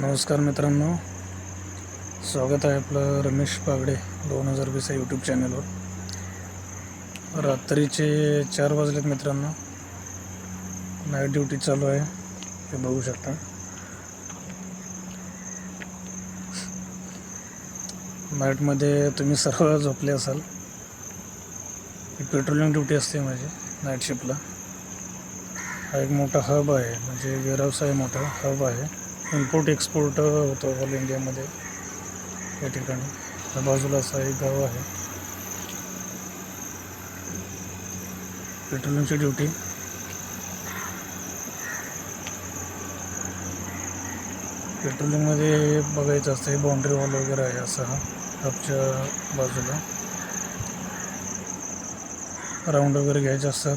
नमस्कार मित्रांनो. स्वागत आहे आपलं रमेश पागडे दोन हजार वीस या यूट्यूब चॅनलवर रात्रीचे चार वाजलेत मित्रांनो. नाईट ड्युटी चालू आहे. हे बघू शकता. नाईटमध्ये तुम्ही सर्व झोपले असाल. ही पेट्रोलिंग ड्युटी असते माझी नाईट शिफ्टला हा एक मोठा हब आहे. म्हणजे वेअरहाऊस आहे मोठा हब आहे. इम्पोर्ट एक्सपोर्ट होतो ऑल इंडियामध्ये या ठिकाणी. त्या बाजूला असं एक गाव आहे. पेट्रोलियमची ड्युटी पेट्रोलियममध्ये बघायचं असतं हे बाउंड्री वॉल वगैरे आहे असं हा. हबच्या बाजूला. राऊंड वगैरे घ्यायचे असतात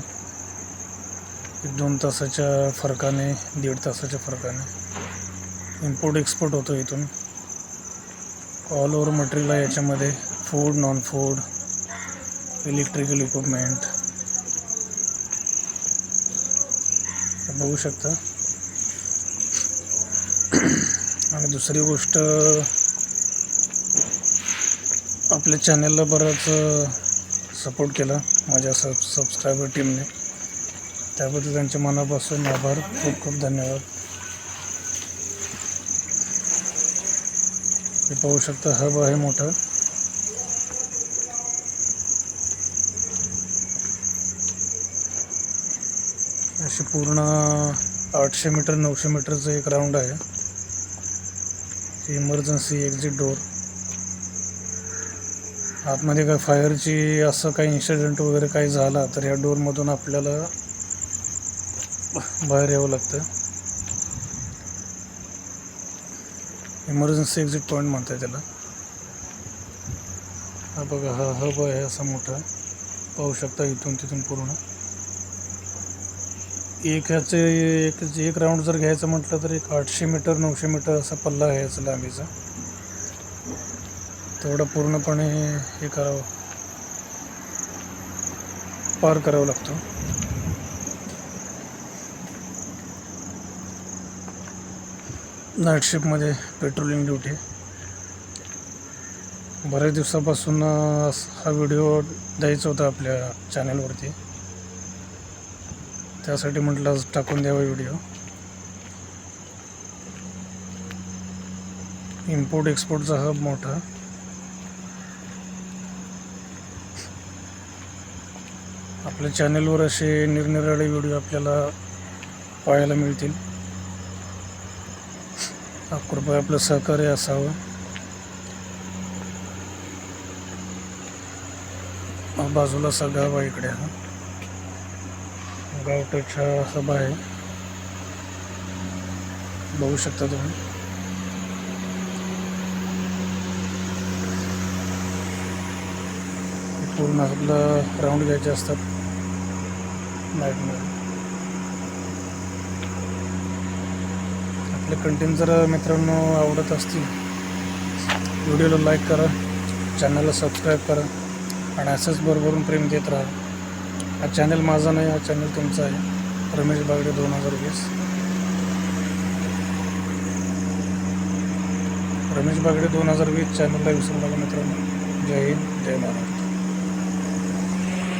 एक दोन तासाच्या फरकाने दीड तासाच्या फरकाने. इम्पोर्ट एक्सपोर्ट होतो इथून. ऑल ओव्हर मटेरियल आहे याच्यामध्ये. Food non food electrical equipment बघू शकता. आणि दुसरी गोष्ट आपल्या चॅनलला बराच सपोर्ट केला माझ्या सब सबस्क्रायबर टीमने त्याबद्दल त्यांच्या मनापासून आभार. खूप खूप धन्यवाद. हे पाहू शकता हब आहे मोठा. अशी पूर्ण आठशे मीटर नऊशे मीटरचं एक राऊंड आहे. इमर्जन्सी एक्झिट डोर आतमध्ये काय फायरची असं काही इन्सिडेंट वगैरे काही झाला तर या डोरमधून आपल्याला बाहेर यावं लागतं. इमर्जन्सी एक्झिट पॉईंट म्हणतात त्याला. हा बघा हा हब आहे असा मोठा पाहू शकता इथून तिथून पूर्ण. एक ह्याचे एक एक राऊंड जर घ्यायचं म्हटलं तर एक आठशे मीटर नऊशे मीटर असा पल्ला आहे याचा लांबीचा. तेवढं पूर्णपणे हे करावं. पार करावं लागतं. नाईट शिफ्टमध्ये पेट्रोलिंग ड्युटी. बऱ्याच दिवसापासून हा व्हिडिओ द्यायचा होता आपल्या चॅनलवरती. त्यासाठी म्हटलं टाकून द्यावा व्हिडिओ. इम्पोर्ट एक्सपोर्टचा हब मोठा. आपल्या चॅनलवर असे निरनिराळे व्हिडिओ आपल्याला पाहायला मिळतील. कृपया आपलं सहकार्य असावं. बाजूला असा गाव आहे इकडे हा गावटाच्या सभा आहे. बघू शकता तुम्ही. पूर्ण आपलं राऊंड घ्यायचे असतात. नाईटमध्ये आपले कंटेंट जर मित्रांनो आवडत असतील व्हिडिओला लाईक करा चॅनलला सबस्क्राईब करा आणि असंच भरभरून प्रेम देत राहा. हा चॅनल माझा नाही हा चॅनल तुमचा आहे. रमेश बागडे दोन हजार वीस. रमेश बागडे दोन हजार वीस चॅनलला विसरू नका मित्रांनो. जय हिंद जय महाराज